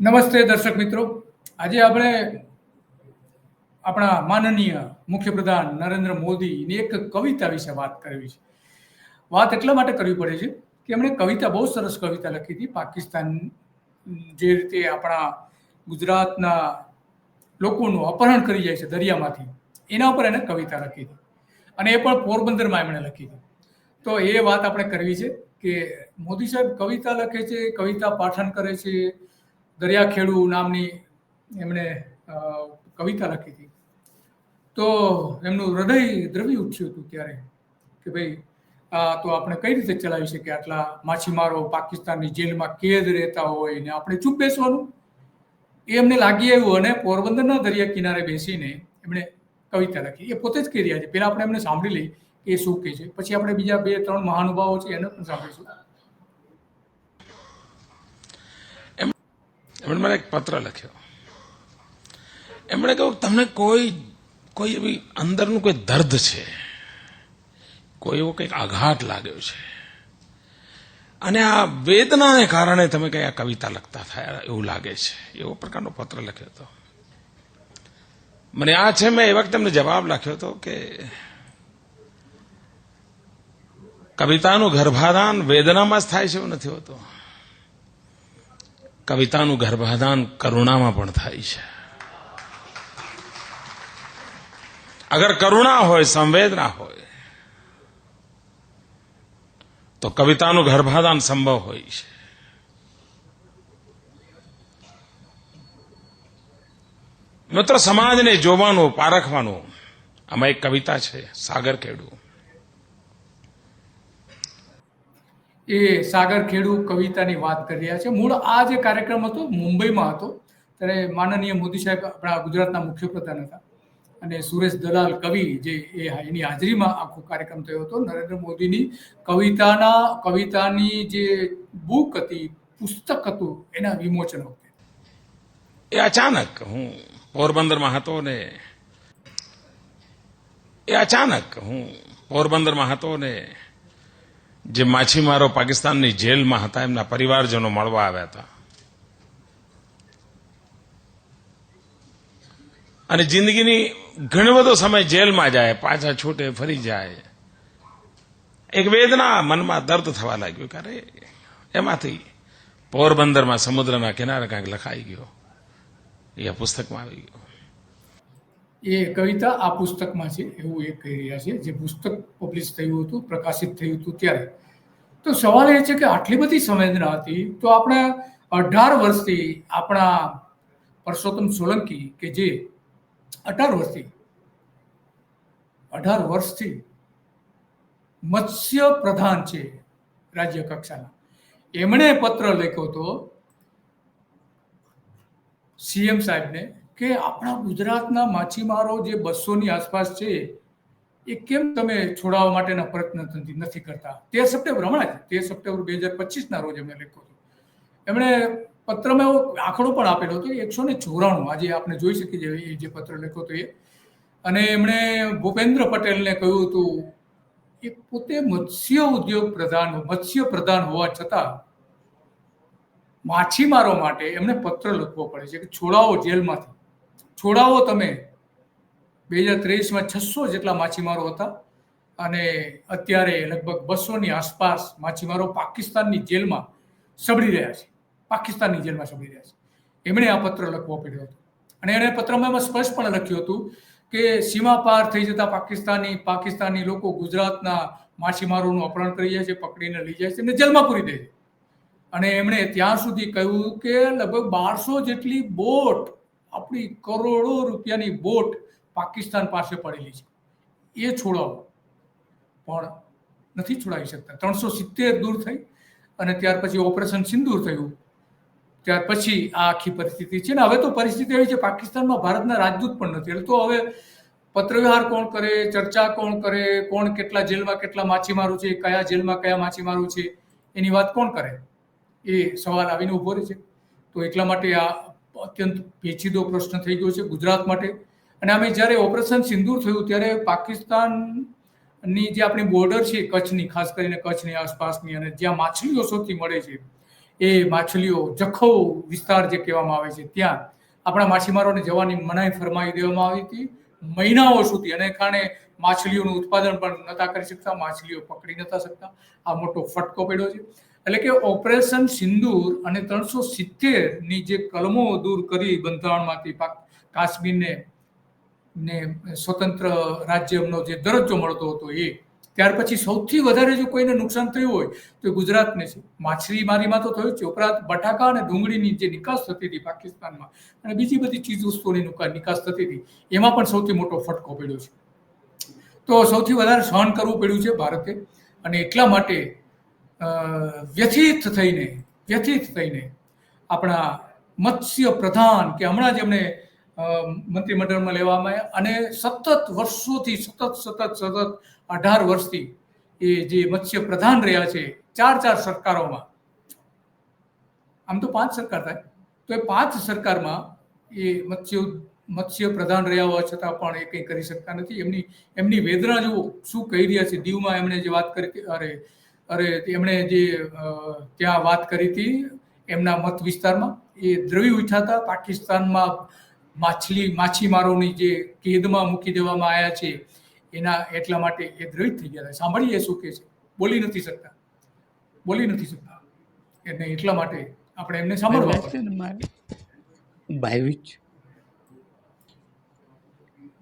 નમસ્તે દર્શક મિત્રો. આજે આપણે આપણા માનનીય મુખ્યપ્રધાન નરેન્દ્ર મોદીની એક કવિતા વિશે વાત કરવી છે. વાત એટલા માટે કરવી પડે છે કે એમણે કવિતા બહુ સરસ કવિતા લખી હતી. પાકિસ્તાન જે રીતે આપણા ગુજરાતના લોકોનું અપહરણ કરી જાય છે દરિયામાંથી, એના ઉપર એને કવિતા લખી હતી. અને એ પણ પોરબંદરમાં એમણે લખી હતી. તો એ વાત આપણે કરવી છે કે મોદી સાહેબ કવિતા લખે છે, કવિતા પાઠન કરે છે દરિયાખેડુ નામની એમણે કવિતા લખી હતી. તો એમનું હૃદય દ્રવી ઉઠ્યું હતું ત્યારે કે ભાઈ, આ તો આપણે કઈ રીતે ચલાવી શકીએ? આટલા માછીમારો પાકિસ્તાનની જેલમાં કેદ રહેતા હોય ને આપણે ચૂપ બેસવાનું? એ એમને લાગી આવ્યું અને પોરબંદરના દરિયા કિનારે બેસીને એમણે કવિતા લખી. એ પોતે જ કહી રહ્યા છે. પહેલાં આપણે એમને સાંભળી લઈએ કે એ શું કહે છે. પછી આપણે બીજા બે, ત્રણ મહાનુભાવો છે એને પણ સાંભળીશું. એમણે મને એક પત્ર લખ્યો. એમણે કહ્યું, તમને કોઈ કોઈ એવી અંદરનું કોઈ દર્દ છે? કોઈ એવો કંઈક આઘાત લાગ્યો છે? અને આ વેદનાને કારણે તમે કંઈ આ કવિતા લખતા થયા, એવું લાગે છે. એવો પ્રકારનો પત્ર લખ્યો હતો. મને આ છે, મેં એ વખતે એમને જવાબ લખ્યો હતો કે, કવિતાનું ગર્ભાધાન વેદનામાં જ થાય છે, એવું નથી હોતું. કવિતાનું ગર્ભાધાન કરુણામાં પણ થાય છે. અગર કરુણા હોય, સંવેદના હોય, તો કવિતાનું ગર્ભાધાન સંભવ હોય છે. મિત્ર, સમાજને જોવાનું, પારખવાનું આમાં એક કવિતા છે, સાગર ખેડુ. એ સાગર ખેડુ કવિતાની વાત કરી રહ્યા છે. મૂળ આ જે કાર્યક્રમ હતો, મુંબઈમાં હતો, ત્યારે માનનીય મોદી સાહેબ આપણા ગુજરાતના મુખ્યપ્રધાન હતા. અને સુરેશ દલાલ કવિ જે એ એની હાજરીમાં આખો કાર્યક્રમ થયો હતો. નરેન્દ્ર મોદીની કવિતાના, કવિતાની જે બુક હતી, પુસ્તક હતું, એના વિમોચન વખતે. એ અચાનક હું પોરબંદરમાં હતો ને, એ અચાનક હું પોરબંદરમાં હતો ને જે માછીમારો પાકિસ્તાનની જેલમાં હતા, એમના પરિવારજનો મળવા આવ્યા હતા. અને જિંદગીની ઘણો બધો સમય જેલમાં જાય, પાછા છૂટે, ફરી જાય. એક વેદના મનમાં દર્દ થવા લાગ્યું કે એમાંથી પોરબંદરમાં સમુદ્રના કિનારે કાંઈક લખાઈ ગયો. એ પુસ્તકમાં આવી ગયો. એ કવિતા આ પુસ્તકમાં છે એવું એ કહી રહ્યા છે. જે પુસ્તક પબ્લિશ થયું હતું, પ્રકાશિત થયું હતું ત્યારે. તો સવાલ એ છે કે આટલી બધી સંવેદના હતી, તો આપણે અઢાર વર્ષથી આપણા પરસોત્તમ સોલંકી કે જે અઢાર વર્ષથી અઢાર વર્ષથી મત્સ્ય પ્રધાન છે રાજ્ય કક્ષાના. એમણે પત્ર લખ્યો હતો સીએમ સાહેબને કે આપણા ગુજરાતના માછીમારો જે બસોની આસપાસ છે, એ કેમ તમે છોડાવવા માટેના પ્રયત્ન નથી કરતા? તેર સપ્ટેમ્બર હમણાં જ, તેર સપ્ટેમ્બર બે હજાર પચીસના રોજ અમે લખ્યો હતો. એમણે પત્રમાં એવો આંકડો પણ આપેલો હતો, એકસો ને ચોરાણું, આજે આપણે જોઈ શકીએ છીએ એ જે પત્ર લખ્યો હતો એ. અને એમણે ભૂપેન્દ્ર પટેલને કહ્યું હતું, એ પોતે મત્સ્ય ઉદ્યોગ પ્રધાન મત્સ્ય પ્રધાન હોવા છતાં માછીમારો માટે એમને પત્ર લખવો પડે છે કે છોડાવો જેલમાંથી. છોડાવો તમે. બે હજાર ત્રેવીસમાં છસો જેટલા માછીમારો હતા અને અત્યારે લગભગ બસોની આસપાસ માછીમારો પાકિસ્તાનની જેલમાં સબડી રહ્યા છે. પાકિસ્તાનની જેલમાં સબડી રહ્યા છે. એમણે આ પત્ર લખવો પડ્યો હતો. અને એણે પત્રમાં એમાં સ્પષ્ટ પણ લખ્યું હતું કે સીમા પાર થઈ જતા પાકિસ્તાની પાકિસ્તાની લોકો ગુજરાતના માછીમારોનું અપહરણ કરી જાય છે, પકડીને લઈ જાય છે અને જેલમાં પૂરી દે છે. અને એમણે ત્યાં સુધી કહ્યું કે લગભગ બારસો જેટલી બોટ આપણી કરોડો રૂપિયાની બોટ પાકિસ્તાન પાસે પડેલી છે. એ છોડાવો. પણ નથી છોડાવી શકતા. ત્રણસો સિત્તેર દૂર થઈ અને ત્યાર પછી ઓપરેશન સિંદૂર થયું. ત્યાર પછી આ આખી પરિસ્થિતિ છે ને હવે તો પરિસ્થિતિ એવી છે, પાકિસ્તાનમાં ભારતના રાજદૂત પણ નથી. એટલે તો હવે પત્રવ્યવહાર કોણ કરે, ચર્ચા કોણ કરે, કોણ કેટલા જેલમાં કેટલા માછીમારો છે, કયા જેલમાં કયા માછીમારો છે, એની વાત કોણ કરે? એ સવાલ આવીને ઊભો રહે છે. તો એટલા માટે આ અત્યંત પેચીદો પ્રશ્ન થઈ ગયો છે ગુજરાત માટે. અને અમે જ્યારે ઓપરેશન સિંદૂર થયું ત્યારે પાકિસ્તાનની જે આપણી બોર્ડર છે કચ્છની, ખાસ કરીને કચ્છની આસપાસની અને જ્યાં માછલીઓ સૌથી મળે છે, એ માછલીઓ જખૌ વિસ્તાર જે કહેવામાં આવે છે, ત્યાં આપણા માછીમારોને જવાની મનાઈ ફરમાવી દેવામાં આવી હતી. મહિનાઓ સુધી અને કારણે માછલીઓનું ઉત્પાદન પણ નતા કરી શકતા, માછલીઓ પકડી નતા શકતા. આ મોટો ફટકો પડ્યો છે. એટલે કે ઓપરેશન સિંદૂર અને ત્રણસો સિત્તેરની જે કલમો દૂર કરી બંધારણમાંથી કાશ્મીરને ને સ્વતંત્ર રાજ્યનો જે દરજ્જો મળતો હતો એ. ત્યાર પછી સૌથી વધારે જો કોઈને નુકસાન થયું હોય તો ગુજરાતને છે. માછલીમારીમાં તો થયું છે. ઉપરાંત બટાકા અને ડુંગળીની જે નિકાસ થતી હતી પાકિસ્તાનમાં અને બીજી બધી ચીજ વસ્તુઓની નિકાસ થતી હતી, એમાં પણ સૌથી મોટો ફટકો પડ્યો છે. તો સૌથી વધારે સહન કરવું પડ્યું છે ભારતે. અને એટલા માટે વ્યથિત થઈને વ્યથિત થઈને આપણા મત્સ્ય પ્રધાન કે હમણાં જ એમને મંત્રીમંડળમાં લેવામાં આવ્યા અને સતત વર્ષોથી, સતત સતત સતત અઢાર વર્ષથી એ જે મત્સ્ય પ્રધાન રહ્યા છે, ચાર ચાર સરકારોમાં. આમ તો પાંચ સરકાર થાય. તો એ પાંચ સરકારમાં એ મત્સ્ય મત્સ્ય પ્રધાન રહ્યા હોવા છતાં પણ એ કંઈ કરી શકતા નથી. એમની એમની વેદના જુઓ, શું કહી રહ્યા છે. દીવમાં એમણે જે વાત કરી અરે અરે, એમણે જે ત્યાં વાત કરી હતી, એમના મત વિસ્તારમાં, એ દ્રવી ઉઠ્યા હતા પાકિસ્તાનમાં માછલી, માછીમારોની જે કેદમાં મૂકી દેવામાં આવ્યા છે, એના એટલા માટે એ દ્રવિત થઈ ગયા સાંભળીએ શું કે છે? બોલી નથી શકતા. બોલી નથી શકતા. એટલે એટલા માટે આપણે એમને સાંભળવા ભાઈવીજ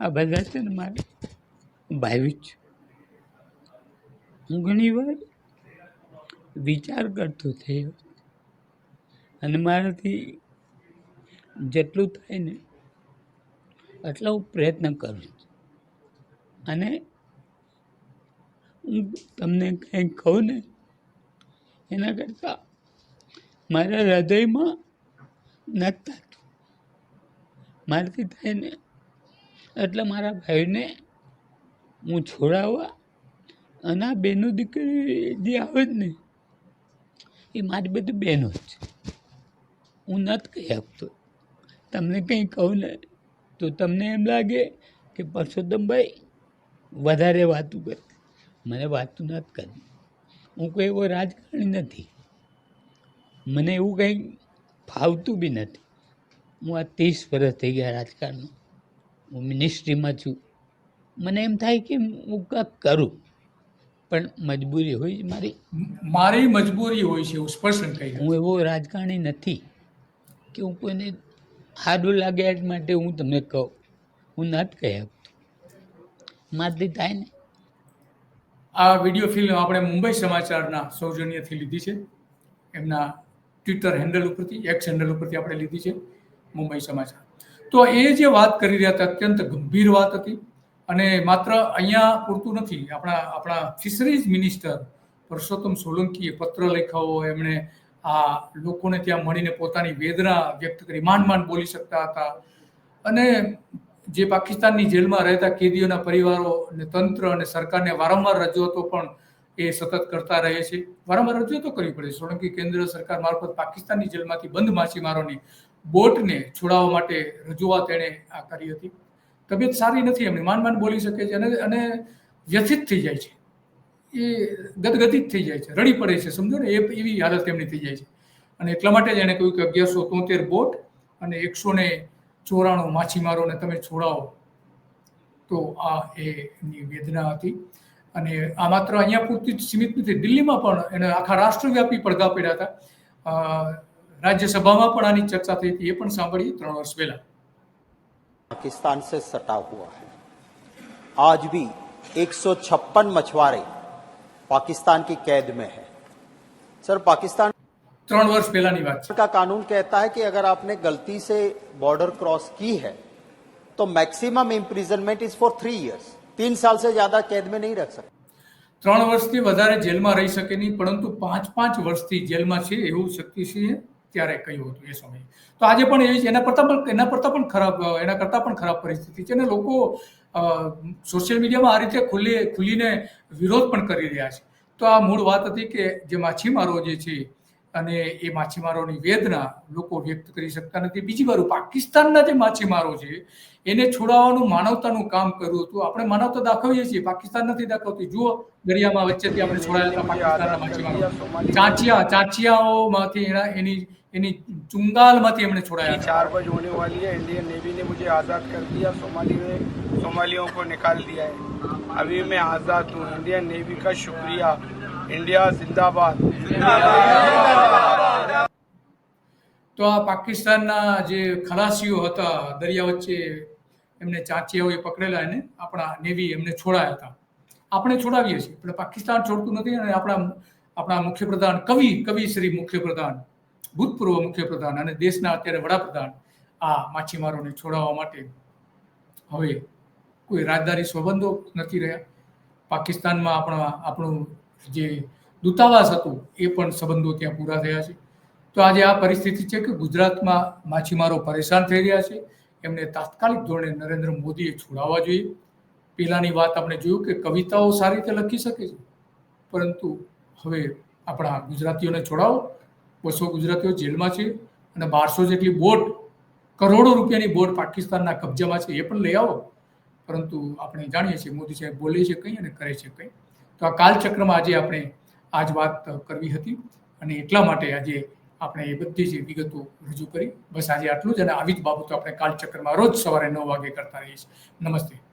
આ બધા છે ને મારે? ભાઈવીજ હું ઘણી વાર વિચાર કરતો થયો. અને મારાથી જેટલું થાય ને એટલો હું પ્રયત્ન કરું અને હું તમને કંઈ કહું ને, એના કરતાં મારા હૃદયમાં નથી થતું મારાથી થાય ને એટલે મારા ભાઈને હું છોડાવવા અને આ બેનું દીકરી જે આવે જ ને એ મારી બધી બહેનો જ છે. હું નથી કહી આપતો તમને કંઈ કહું ને, તો તમને એમ લાગે કે પરસોત્તમભાઈ વધારે વાતું કરે. મને વાતું નથી કરવી. હું કોઈ એવો રાજકારણી નથી. મને એવું કંઈ ફાવતું બી નથી. હું આ ત્રીસ વર્ષ થઈ ગયા રાજકારણનું હું મિનિસ્ટ્રીમાં છું. મને એમ થાય કે હું કંઈક કરું. પણ મજબૂરી હોય છે મારી? મારી મજબૂરી હોય છે એવું સ્પર્શન કહી હું એવો રાજકારણી નથી કે હું કોઈને સારું લાગે એટ માટે હું તમને કહું. હું નથી કહી આપતો મારથી થાય ને. આ વીડિયો ફિલ્મ આપણે મુંબઈ સમાચારના સૌજન્યથી લીધી છે. એમના ટ્વિટર હેન્ડલ ઉપરથી એક્સ હેન્ડલ ઉપરથી આપણે લીધી છે મુંબઈ સમાચાર. તો એ જે વાત કરી રહ્યા હતા અત્યંત ગંભીર વાત હતી. અને માત્ર અહીંયા પૂરતું નથી. આપણા આપણા ફિશરીઝ મિનિસ્ટર પરસોત્તમ સોલંકીએ પત્ર લખ્યો એમણે આ લોકોને ત્યાં મળીને પોતાની વેદના વ્યક્ત કરી માંડ માંડ બોલી શકતા હતા. અને જે પાકિસ્તાનની જેલમાં રહેતા કેદીઓના પરિવારો અને તંત્ર અને સરકારને વારંવાર રજૂઆતો પણ એ સતત કરતા રહે છે. વારંવાર રજૂઆતો કરવી પડે. સોલંકી કેન્દ્ર સરકાર મારફત પાકિસ્તાનની જેલમાંથી બંધ માછીમારોની બોટને છોડાવવા માટે રજૂઆત એણે આ કરી હતી. તબિયત સારી નથી એમની માંડ માંડ બોલી શકે છે અને અને વ્યથિત થઈ જાય છે. એ ગદગદિત થઈ જાય છે, રડી પડે છે, સમજો ને? એ એવી હાલત એમની થઈ જાય છે. અને એટલા માટે જ એણે કહ્યું કે અગિયારસો તોતેર બોટ અને એકસો ને ચોરાણું માછીમારોને તમે છોડાવો. તો આ એ એમની વેદના હતી. અને આ માત્ર અહીંયા પૂરતી સીમિત નથી, દિલ્હીમાં પણ એને આખા રાષ્ટ્રવ્યાપી પડઘા પડ્યા હતા. રાજ્યસભામાં પણ આની ચર્ચા થઈ હતી, એ પણ સાંભળી ત્રણ વર્ષ પહેલા. पाकिस्तान से सटा हुआ है आज भी 156 मछुआरे पाकिस्तान की कैद में है सर पाकिस्तान ત્રણ વર્ષ પહેલાની વાત છે का कानून कहता है कि अगर आपने गलती से बॉर्डर क्रॉस की है तो maximum imprisonment is for three years तीन साल से ज्यादा कैद में नहीं रख सकते ત્રણ વર્ષથી વધારે જેલમાં રહી શકે નહીં પરંતુ પાંચ પાંચ વર્ષથી જેલમાં છે એવું શક્તિસિંહે ત્યારે કહ્યું હતું એ સમયે. તો આજે પણ એવી છે, એના કરતાં પણ, એના કરતાં પણ ખરાબ, એના કરતાં પણ ખરાબ પરિસ્થિતિ છે અને લોકો સોશિયલ મીડિયામાં આ રીતે ખુલ્લી ખુલીને વિરોધ પણ કરી રહ્યા છે. તો આ મૂળ વાત હતી કે જે માછીમારો જે છે અને એ માછીમારોની વેદના લોકો વ્યક્ત કરી શકતા નથી. બીજી બાજુ પાકિસ્તાનના જે માછીમારો છે, એને છોડાવવાનું માનવતાનું કામ કર્યું હતું. આપણે માનવતા દાખવીએ છીએ, પાકિસ્તાન નથી દાખવતી. જુઓ, દરિયામાં વચ્ચેથી આપણે છોડાયેલા પાકિસ્તાનના માછીમારો. ચાંચિયા, ચાંચિયાઓમાંથી એના, એની એની ચુંગાલમાંથી એમણે છોડાયા હતા. चार बज होने वाली है इंडियन नेवी ने मुझे आज़ाद कर दिया सोमाली में सोमालियों को निकाल दिया है अभी मैं आज़ाद हूँ इंडियन नेवी का शुक्रिया इंडिया जिंदाबाद તો આ પાકિસ્તાનના જે ખલાસીઓ હતા દરિયા વચ્ચે એમને ચાંચિયાઓએ પકડેલા એને આપણા નેવી એમને છોડાયા હતા આપણે છોડાવીએ છીએ પણ પાકિસ્તાન છોડતું નથી અને આપણા આપણા મુખ્યપ્રધાન કવિ કવિ શ્રી મુખ્યપ્રધાન ભૂતપૂર્વ મુખ્યપ્રધાન અને દેશના અત્યારે વડાપ્રધાન આ માછીમારોને છોડાવવા માટે હવે કોઈ રાજદારી સંબંધો નથી રહ્યા. પાકિસ્તાનમાં આપણા, આપણું જે દૂતાવાસ હતું એ પણ સંબંધો ત્યાં પૂરા થયા છે. તો આજે આ પરિસ્થિતિ છે કે ગુજરાતમાં માછીમારો પરેશાન થઈ રહ્યા છે. એમને તાત્કાલિક ધોરણે નરેન્દ્ર મોદીએ છોડાવવા જોઈએ. પહેલાંની વાત આપણે જોયું કે કવિતાઓ સારી રીતે લખી શકે છે. પરંતુ હવે આપણા ગુજરાતીઓને છોડાવો. બસો ગુજરાતીઓ જેલમાં છે અને બારસો જેટલી બોટ, કરોડો રૂપિયાની બોટ પાકિસ્તાનના કબજામાં છે, એ પણ લઈ આવો. પરંતુ આપણે જાણીએ છીએ, મોદી સાહેબ બોલે છે કંઈ અને કરે છે કંઈ. તો આ કાલચક્રમાં આજે આપણે આ જ વાત કરવી હતી અને એટલા માટે આજે આપણે એ બધી જ વિગતો રજૂ કરી. બસ આજે આટલું જ અને આવી જ બાબતો આપણે કાલચક્રમાં રોજ સવારે નવ વાગે કરતા રહીએ છીએ. નમસ્તે.